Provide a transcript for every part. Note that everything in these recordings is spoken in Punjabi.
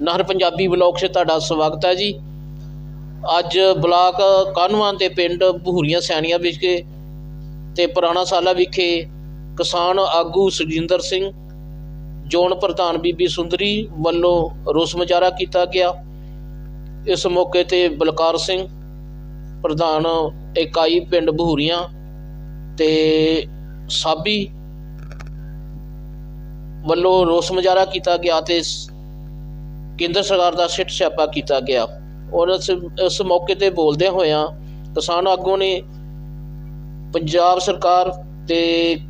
ਨਹਿਰ ਪੰਜਾਬੀ ਬਲੌਗ 'ਚ ਤੁਹਾਡਾ ਸਵਾਗਤ ਹੈ ਜੀ। ਅੱਜ ਬਲਾਕ ਕਾਨਵਾਂ ਦੇ ਪਿੰਡ ਬਹੂਰੀਆਂ ਸੈਣੀਆਂ ਵਿਖੇ ਤੇ ਪੁਰਾਣਾ ਸਾਲਾ ਵਿਖੇ ਕਿਸਾਨ ਆਗੂ ਸੁਖਜਿੰਦਰ ਸਿੰਘ, ਜੋਨ ਪ੍ਰਧਾਨ ਬੀਬੀ ਸੁੰਦਰੀ ਵੱਲੋਂ ਰੋਸ ਮੁਜ਼ਾਹਰਾ ਕੀਤਾ ਗਿਆ। ਇਸ ਮੌਕੇ ਤੇ ਬਲਕਾਰ ਸਿੰਘ, ਪ੍ਰਧਾਨ ਇਕਾਈ ਪਿੰਡ ਬਹੂਰੀਆਂ ਤੇ ਸਾਬੀ ਵੱਲੋਂ ਰੋਸ ਮੁਜ਼ਾਹਰਾ ਕੀਤਾ ਗਿਆ ਤੇ ਕੇਂਦਰ ਸਰਕਾਰ ਦਾ ਸਿੱਟ ਸਿਆਪਾ ਕੀਤਾ ਗਿਆ। ਔਰ ਇਸ ਮੌਕੇ ਤੇ ਬੋਲਦਿਆਂ ਹੋਇਆਂ ਕਿਸਾਨ ਆਗੂ ਨੇ ਪੰਜਾਬ ਸਰਕਾਰ ਤੇ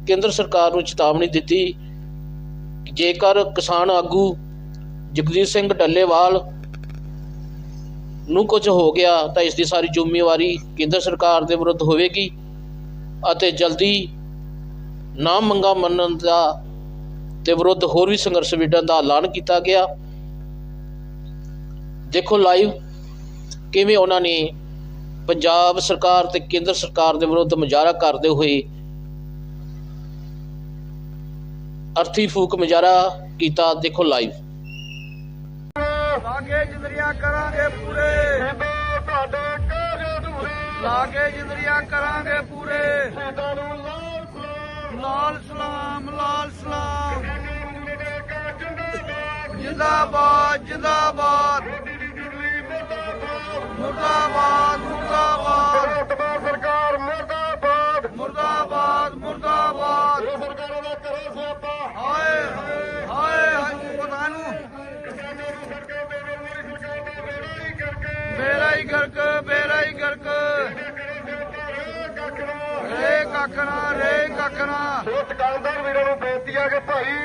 ਕੇਂਦਰ ਸਰਕਾਰ ਨੂੰ ਚੇਤਾਵਨੀ ਦਿੱਤੀ ਜੇਕਰ ਕਿਸਾਨ ਆਗੂ ਜਗਜੀਤ ਸਿੰਘ ਡੱਲੇਵਾਲ ਨੂੰ ਕੁਝ ਹੋ ਗਿਆ ਤਾਂ ਇਸ ਦੀ ਸਾਰੀ ਜ਼ਿੰਮੇਵਾਰੀ ਕੇਂਦਰ ਸਰਕਾਰ ਦੇ ਵਿਰੁੱਧ ਹੋਵੇਗੀ ਅਤੇ ਜਲਦੀ ਨਾ ਮੰਗਾ ਮੰਨਣ ਦਾ ਦੇ ਵਿਰੁੱਧ ਹੋਰ ਵੀ ਸੰਘਰਸ਼ ਵਿੱਢਣ ਦਾ ਐਲਾਨ ਕੀਤਾ ਗਿਆ। ਦੇਖੋ ਲਾਈਵ ਕਿਵੇਂ ਉਹਨਾਂ ਨੇ ਪੰਜਾਬ ਸਰਕਾਰ ਤੇ ਕੇਂਦਰ ਸਰਕਾਰ ਦੇ ਵਿਰੁੱਧ ਮੁਜ਼ਾਹਰਾ ਕਰਦੇ ਹੋਏ ਅਰਥੀ ਫੂਕ ਮੁਜ਼ਾਹਰਾ ਕੀਤਾ ਦੇਖੋ ਲਾਈਵ ਲਾਗੇ ਜਿੰਦਰੀਆਂ ਕਰਾਂਗੇ ਪੂਰੇ। ਤੁਹਾਡੇ ਕਾਰੇ ਅਧੂਰੇ ਲਾਗੇ ਜਿੰਦਰੀਆਂ ਕਰਾਂਗੇ ਪੂਰੇ। ਸ਼ਹੀਦਾਂ ਨੂੰ ਲਾਲ ਸਲਾਮ ਲਾਲ ਸਲਾਮ ਲਾਲ ਸਲਾਮ। ਜਿੰਦਾਬਾਦ ਜਿੰਦਾਬਾਦ। ਮੁਰਦਾਬਾਦ ਮੁਰਦਾਬਾਦ। ਸਰਕਾਰ ਮੁਰਦਾਬਾਦ। ਮੁਰਦਾਬਾਦ ਮੁਰਦਾਬਾਦ। ਇਹ ਸਰਕਾਰਾਂ ਦਾ ਕਰੋ ਸਿਆਪਾ। ਹਾਏ ਹਾਏ ਹਾਏ ਪਤਾ ਨੂੰ। ਕਿਸਾਨਾਂ ਨੂੰ ਸਰਕਾਰ ਦੇ ਮੇਰੀ ਸਰਕਾਰ ਦਾ ਬੇੜਾ ਹੀ ਕਰਕੇ। ਮੇਰਾ ਹੀ ਗਰਕ ਮੇਰਾ ਹੀ ਗਰਕ ਕਰੋ ਸਿਆਪਾ ਰੇ ਕੱਖਣਾ ਰੇ ਕੱਖਣਾ ਉਹ ਦੁਕਾਨਦਾਰ ਵੀਰਾਂ ਨੂੰ ਬੇਨਤੀ ਆ ਕਿ ਭਾਈ